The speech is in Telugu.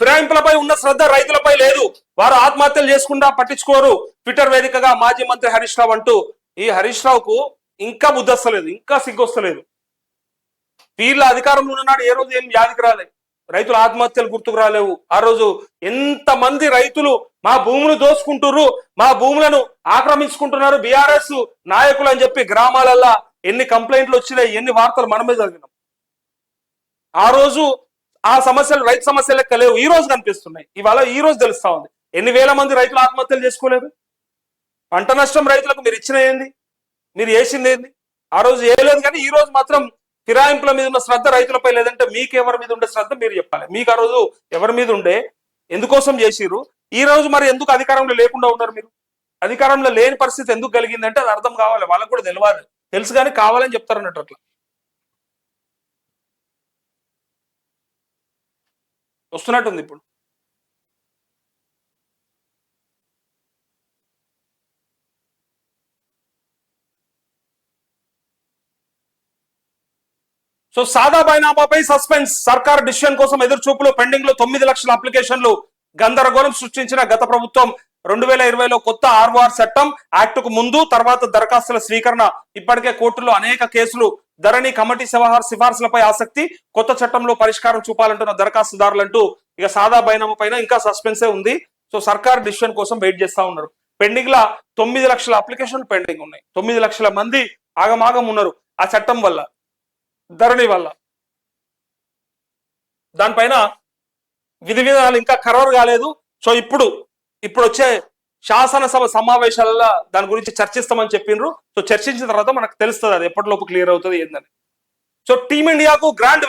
ఫిరాయింపులపై ఉన్న శ్రద్ధ రైతులపై లేదు. వారు ఆత్మహత్యలు చేసుకుండా పట్టించుకోరు. ట్విట్టర్ వేదికగా మాజీ మంత్రి హరీష్ రావు అంటూ ఈ హరీష్ రావుకు ఇంకా బుద్ధొస్తలేదు ఇంకా సిగ్గొస్తలేదు. వీళ్ళ అధికారంలో ఉన్ననాడు ఏ రోజు ఏం వ్యాధికి రాలేదు రైతుల ఆత్మహత్యలు గుర్తుకు రాలేవు. ఆ రోజు ఎంత మంది రైతులు మా భూములు దోసుకుంటుర్రు మా భూములను ఆక్రమించుకుంటున్నారు బీఆర్ఎస్ నాయకులు అని చెప్పి గ్రామాలల్లో ఎన్ని కంప్లైంట్లు వచ్చినాయి ఎన్ని వార్తలు మనమే జరిగినాం ఆ రోజు ఆ సమస్యలు రైతు సమస్యలు లెక్క లేవు ఈ రోజు కనిపిస్తున్నాయి. ఇవాళ ఈ రోజు తెలుస్తా ఉంది. ఎన్ని వేల మంది రైతులు ఆత్మహత్యలు చేసుకోలేదు? పంట నష్టం రైతులకు మీరు ఇచ్చిన ఏంది? మీరు వేసింది ఏంది? ఆ రోజు వేయలేదు లేదు కానీ ఈ రోజు మాత్రం ఫిరాయింపుల మీద ఉన్న శ్రద్ధ రైతులపై లేదంటే మీకు ఎవరి మీద ఉండే శ్రద్ధ మీరు చెప్పాలి. మీకు ఆ రోజు ఎవరి మీద ఉండే? ఎందుకోసం చేసిరు ఈ రోజు మరి ఎందుకు అధికారంలో లేకుండా ఉన్నారు మీరు? అధికారంలో లేని పరిస్థితి ఎందుకు కలిగిందంటే అది అర్థం కావాలి. వాళ్ళకు కూడా తెలియాలి తెలుసు కానీ కావాలని చెప్తారు అన్నట్టు అట్లా. వస్తున్నట్టుంది ఇప్పుడు. సో సాదా బైనామాపై సస్పెన్స్. సర్కార్ డిసిషన్ కోసం ఎదురుచూపులో పెండింగ్లో తొమ్మిది లక్షల అప్లికేషన్లు గందరగోళం సృష్టించిన గత ప్రభుత్వం. రెండు వేల ఇరవైలో కొత్త ఆర్వార్ చట్టం యాక్ట్కు ముందు తర్వాత దరఖాస్తుల స్వీకరణ. ఇప్పటికే కోర్టులో అనేక కేసులు ధరణి కమిటీ వ్యవహార సిఫార్సులపై ఆసక్తి కొత్త చట్టంలో పరిష్కారం చూపాలంటున్న దరఖాస్తుదారులంటూ ఇక సాదా బైనామా పైన ఇంకా సస్పెన్సే ఉంది. సో సర్కార్ డిసిషన్ కోసం వెయిట్ చేస్తా ఉన్నారు. పెండింగ్ లా తొమ్మిది లక్షల అప్లికేషన్ పెండింగ్ ఉన్నాయి. తొమ్మిది లక్షల మంది ఆగమాగం ఉన్నారు ఆ చట్టం వల్ల ధరణి వల్ల. దానిపైన విధి విధానాలు ఇంకా ఖరారు కాలేదు. సో ఇప్పుడు ఇప్పుడు వచ్చే శాసనసభ సమావేశాలలో దాని గురించి చర్చిస్తామని చెప్పిండ్రు సో చర్చించిన తర్వాత మనకు తెలుస్తుంది అది ఎప్పటిలోపు క్లియర్ అవుతుంది ఏందని. సో టీమిండియాకు గ్రాండ్